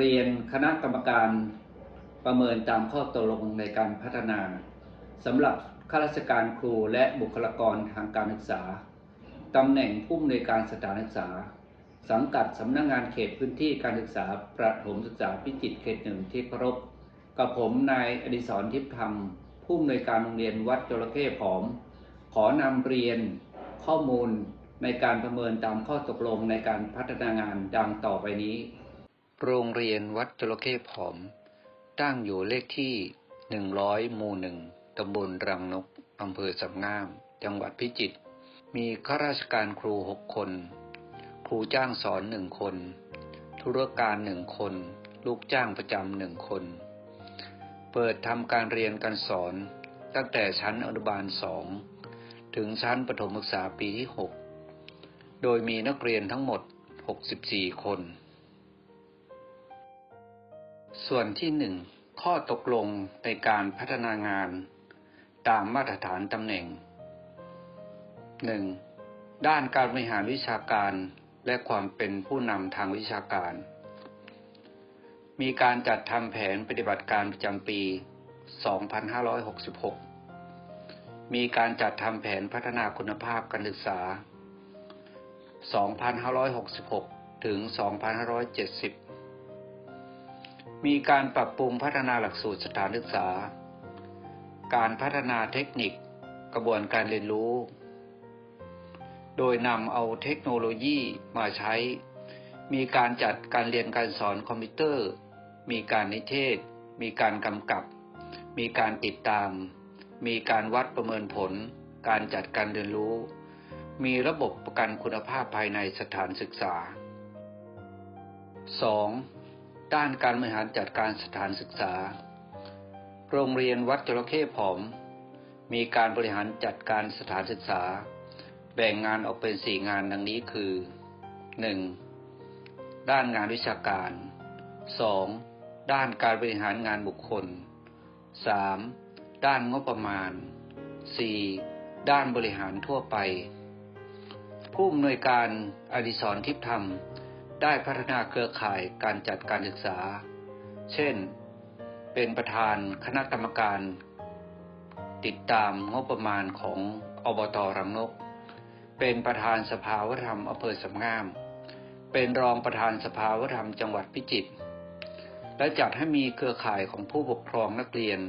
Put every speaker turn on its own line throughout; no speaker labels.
เรียนคณะกรรมการประเมินตามข้อตกลงในการพัฒนาสำหรับข้าราชการครูและบุคลากรทางการศึกษาตำแหน่งผู้อำนวยการสถานศึกษา สังกัดสำนักงงานเขตพื้นที่การศึกษาประถมศึกษาพิจิตรเขตหนึ่งที่เคารพกับผมนายอดิศรทิพย์ธรรม ผู้อำนวยการโรงเรียนวัดจระเข้ผอม ขอนำเรียนข้อมูลในการประเมินตามข้อตกลงในการพัฒนางานดังต่อไปนี้ โรงเรียนวัดจระเข้ผอม ตั้งอยู่เลขที่ 100 หมู่หนึ่งตำบลรังนกอำเภอสำงาม จังหวัดพิจิตร มีข้าราชการครูหกคน ครูจ้างสอนหนึ่งคน ธุรการหนึ่งคน ลูกจ้างประจำหนึ่งคน เปิดทำการเรียนการสอนตั้งแต่ชั้นอนุบาลสองถึงชั้นประถมศึกษาปีที่ 6 โดยมีนักเรียนทั้งหมด 64 คน ส่วนที่หนึ่งข้อตกลงในการพัฒนางาน ตามมาตรฐานตำแหน่ง 1. ด้านการบริหารวิชาการและความเป็นผู้นำทางวิชาการ มีการจัดทำแผนปฏิบัติการประจำปี 2566 มีการจัดทำแผนพัฒนาคุณภาพการศึกษา 2566 ถึง 2570 มีการปรับปรุงพัฒนาหลักสูตรสถานศึกษา การพัฒนาเทคนิค กระบวนการเรียนรู้ โดยนำเอาเทคโนโลยีมาใช้ มีการจัดการเรียนการสอนคอมพิวเตอร์ มีการนิเทศ มีการกำกับ มีการติดตาม มีการวัดประเมินผล การจัดการเรียนรู้ มีระบบประกันคุณภาพภายในสถานศึกษา 2. ด้านการบริหารจัดการสถานศึกษา โรงเรียนวัดจระเข้ผอม มีการบริหารจัดการสถานศึกษา แบ่งงานออกเป็นสี่งานดังนี้คือ 1. ด้านงานวิชาการ 2. ด้านการบริหารงานบุคคล 3. ด้านงบประมาณ 4. ด้านบริหารทั่วไป ผู้อำนวยการอดิศรทิพย์ธรรม ได้พัฒนาเครือข่ายการจัดการศึกษา เช่น เป็นประธานคณะกรรมการ ติดตามงบประมาณของอบตรังนก เป็นประธานสภาวัฒนธรรมอำเภอสำงาม เป็นรองประธานสภาวัฒนธรรมจังหวัดพิจิตร และจัดให้มีเครือข่ายของผู้ปกครองนักเรียน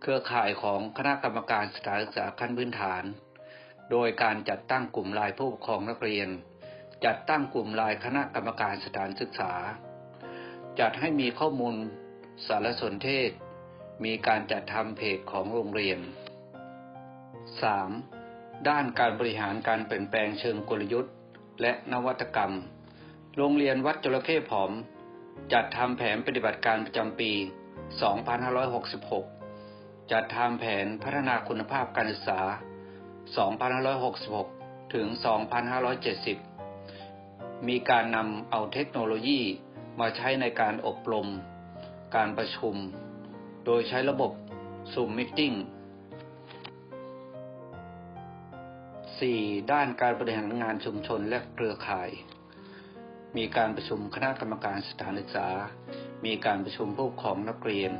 เครือข่ายของคณะกรรมการสถานศึกษาขั้นพื้นฐาน โดยการจัดตั้งกลุ่มลายผู้ปกครองนักเรียน จัดตั้งกลุ่มลายคณะกรรมการสถานศึกษา จัดให้มีข้อมูลสารสนเทศ มีการจัดทำเพจของโรงเรียน 3. ด้านการบริหารการเปลี่ยนแปลงเชิงกลยุทธ์ และนวัตกรรม โรงเรียนวัดจระเข้ผอม จัดทำแผนปฏิบัติการประจำปี 2566 จัดทำแผนพัฒนาคุณภาพการศึกษา 2566 ถึง 2570 มีการนำเอาเทคโนโลยีมาใช้ในการอบรม การประชุม โดยใช้ระบบ Zoom Meeting 4. ด้านการบริหารงานชุมชนและเครือข่าย มีการประชุมคณะกรรมการสถานศึกษา มีการประชุมผู้ปกครองนักเรียน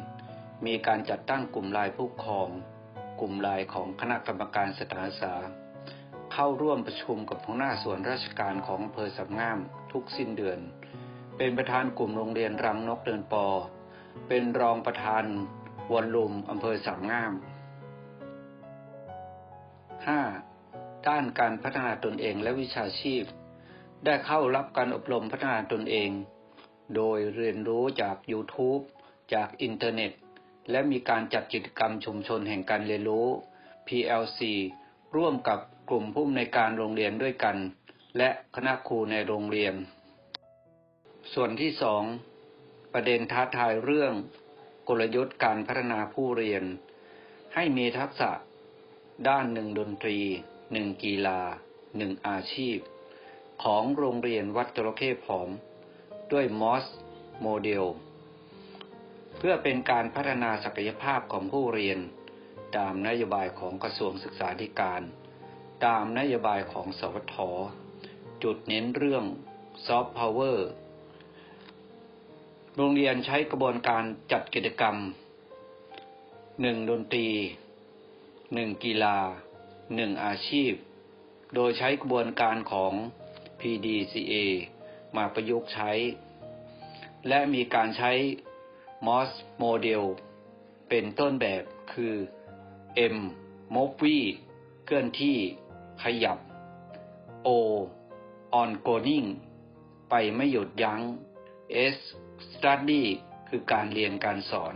มีการจัดตั้งกลุ่มลน์ผู้ปกครอง กลุ่มลน์ของคณะกรรมการสถานศึกษา เข้าร่วมประชุมกับหัวหน้าส่วนราชการของอำเภอสำงามทุกสิ้นเดือน เป็นประธานกลุ่มโรงเรียนรังนกเดินปอ เป็นรองประธานวนลุมอำเภอสามงาม 5. ด้านการพัฒนาตนเองและวิชาชีพ ได้เข้ารับการอบรมพัฒนาตนเอง โดยเรียนรู้จาก YouTube จากอินเทอร์เน็ต และมีการจัดกิจกรรมชุมชนแห่งการเรียนรู้ PLC ร่วมกับกลุ่มผู้อำนวยการโรงเรียนด้วยกัน และคณะครูในโรงเรียน ส่วนที่สองประเด็นท้าทายเรื่อง กลยุทธ์การพัฒนาผู้เรียน ให้มีทักษะ ด้านหนึ่งดนตรีหนึ่งกีฬาหนึ่งอาชีพ ของโรงเรียนวัดจระเข้ผอม ด้วยมอสโมเดล เพื่อเป็นการพัฒนาศักยภาพของผู้เรียน ตามนโยบายของกระทรวงศึกษาธิการ ตามนโยบายของสวทจุดเน้นเรื่องซอฟต์พาวเวอร์โรงเรียนใช้กระบวนการจัดกิจกรรมหนึ่งดนตรีหนึ่งกีฬาหนึ่งอาชีพ โดยใช้กระบวนการของ PDCA มาประยุกต์ใช้ และมีการใช้ MOS โมเดลเป็นต้นแบบคือ M Movie เคลื่อนที่ ขยับ O ongoing ไปไม่หยุดยัง้ง S study คือการเรียนการสอน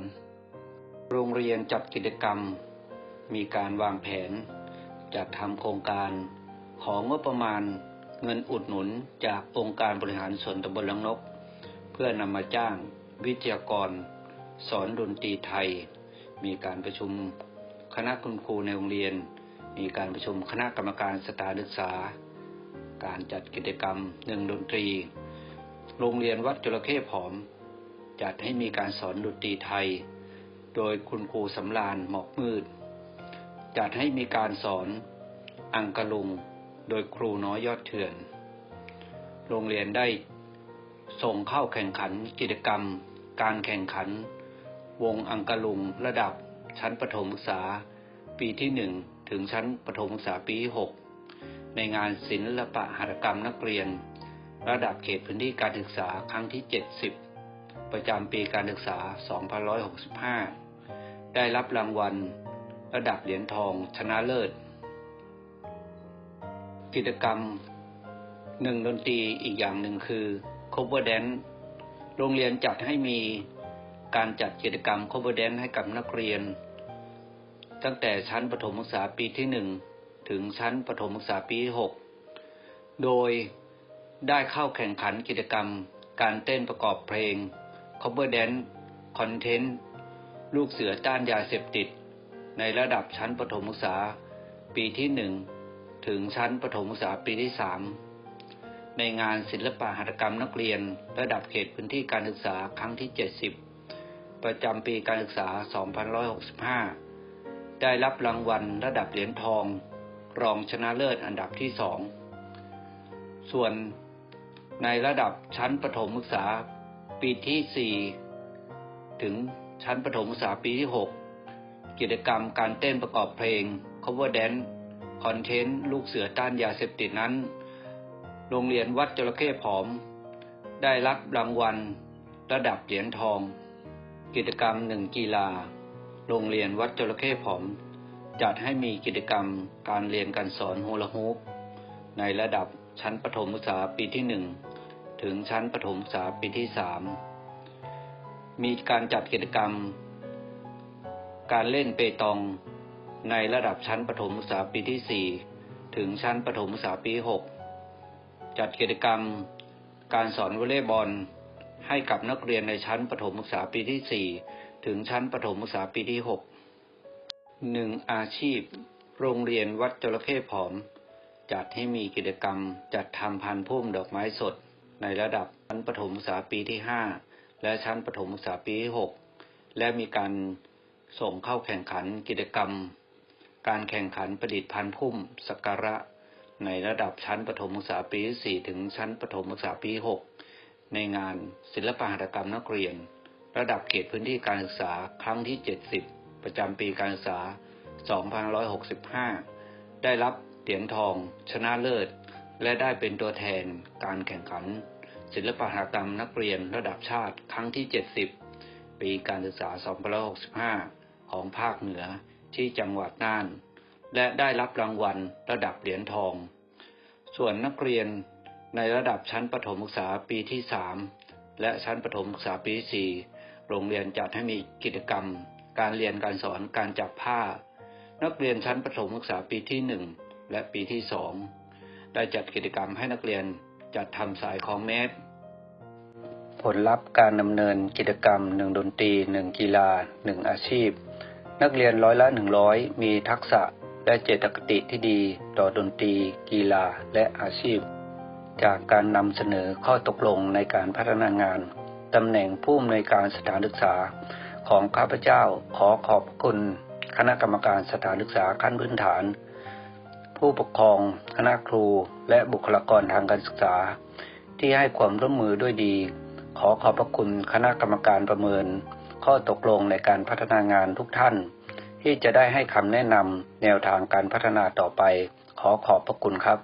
โรงเรียนจัดกิจกรรม มีการวางแผน จัดทำโครงการ ของงบประมาณเงินอุดหนุนจากองค์การบริหารส่วนตำบลลังนก เพื่อนำมาจ้างวิทยากร สอนดนตรีไทย มีการประชุม คณะคุณครูในโรงเรียน มีการประชุมคณะกรรมการสถานศึกษา การจัดกิจกรรมหนึ่งดนตรี โรงเรียนวัดจระเข้ผอม จัดให้มีการสอนดนตรีไทย โดยคุณครูสำรานหมอกมืด จัดให้มีการสอนอังกะลุง โดยครูน้อยยอดเถื่อน โรงเรียนได้ส่งเข้าแข่งขันกิจกรรม การแข่งขัน วงอังกะลุงระดับ ชั้นประถมศึกษา ปีที่หนึ่งถึงชั้นประถมศึกษาปีที่หกในงานศิลปะหัตถกรรมนักเรียน ระดับเขตพื้นที่การศึกษาครั้งที่ 70 ประจำปีการศึกษา 2565 ได้รับรางวัล ระดับเหรียญทองชนะเลิศ กิจกรรมหนึ่งดนตรีอีกอย่างหนึ่งคือ cover dance โรงเรียนจัดให้มีการจัดกิจกรรม cover dance ให้กับนักเรียน ตั้งแต่ชั้นประถมศึกษาปีที่หนึ่งถึงชั้นประถมศึกษาปีที่หกโดยได้เข้าแข่งขันกิจกรรม การเต้นประกอบเพลง cover dance content ลูกเสือต้านยาเสพติด ในระดับชั้นประถมศึกษาปีที่หนึ่งถึงชั้นประถมศึกษาปีที่สามในงานศิลปะหัตถกรรมนักเรียนระดับเขตพื้นที่การศึกษาครั้งที่ 70 ประจำปีการศึกษา 2565 ได้รับรางวัลระดับเหรียญทอง รองชนะเลิศอันดับที่สอง ส่วนในระดับชั้นประถมศึกษาปีที่4ถึงชั้นประถมศึกษาปีที่6กิจกรรมการเต้นประกอบเพลง cover dance คอนเทนต์ลูกเสือต้านยาเสพติดนั้น โรงเรียนวัดจระเข้ผอม ได้รับรางวัลระดับเหรียญทอง กิจกรรมหนึ่งกีฬา โรงเรียนวัดจระเข้ผอม จัดให้มีกิจกรรมการเรียนการสอนโฮลาฮูปในระดับชั้นประถมศึกษาปีที่หนึ่งถึงชั้นประถมศึกษาปีที่สามมีการจัดกิจกรรม การเล่นเปตอง ในระดับชั้นประถมศึกษาปีที่4ถึงชั้นประถมศึกษาปีที่6จัดกิจกรรม การสอนวอลเลย์บอล ให้กับนักเรียนในชั้นประถมศึกษาปีที่ 4 ถึงชั้นประถมศึกษาปีที่ 6 1. อาชีพ โรงเรียนวัดจระเข้ผอม จัดให้มีกิจกรรม จัดทำพันธุ์พุ่มดอกไม้สด ในระดับชั้นประถมศึกษาปีที่ 5 และชั้นประถมศึกษาปีที่ 6 และมีการส่งเข้าแข่งขันกิจกรรม การแข่งขันประดิษฐ์พันธุ์พุ่มสักการะ ในระดับชั้นประถมศึกษาปีที่ 4 ถึงชั้นประถมศึกษาปีที่ 6 ในงานศิลปหัตถกรรมนักเรียน ระดับเขตพื้นที่การศึกษาครั้งที่ 70 ประจำปีการศึกษา 2565 ได้รับเหรียญทอง ชนะเลิศ และได้เป็นตัวแทนการแข่งขัน ศิลปหัตถกรรมนักเรียนระดับชาติครั้งที่ 70 ปีการศึกษา 2565 ของภาคเหนือที่จังหวัดน่าน และได้รับรางวัลระดับเหรียญทอง ส่วนนักเรียน ในระดับชั้นประถมศึกษาปีที่ 3 และชั้นประถมศึกษาปีที่ 4 โรงเรียนจัดให้มีกิจกรรม การเรียนการสอนการจับผ้า นักเรียนชั้นประถมศึกษาปีที่ 1 และปีที่ 2 ได้จัดกิจกรรมให้นักเรียนจัดทำสายคองเมตร ผลลัพธ์การดำเนินกิจกรรมหนึ่งดนตรีหนึ่งกีฬาหนึ่งอาชีพ นักเรียนร้อยละหนึ่งร้อยมีทักษะและเจตคติที่ดีต่อดนตรี กีฬาและอาชีพ จากการนำเสนอข้อตกลงในการพัฒนางานตำแหน่งผู้อำนวยการสถานศึกษาของข้าพเจ้าขอขอบคุณคณะกรรมการสถานศึกษาขั้นพื้นฐาน ผู้ปกครองคณะครูและบุคลากรทางการศึกษา ที่ให้ความร่วมมือด้วยดี ขอขอบพระคุณคณะกรรมการประเมิน ข้อตกลงในการพัฒนางานทุกท่าน ที่จะได้ให้คำแนะนำแนวทางการพัฒนาต่อไป ขอขอบพระคุณครับ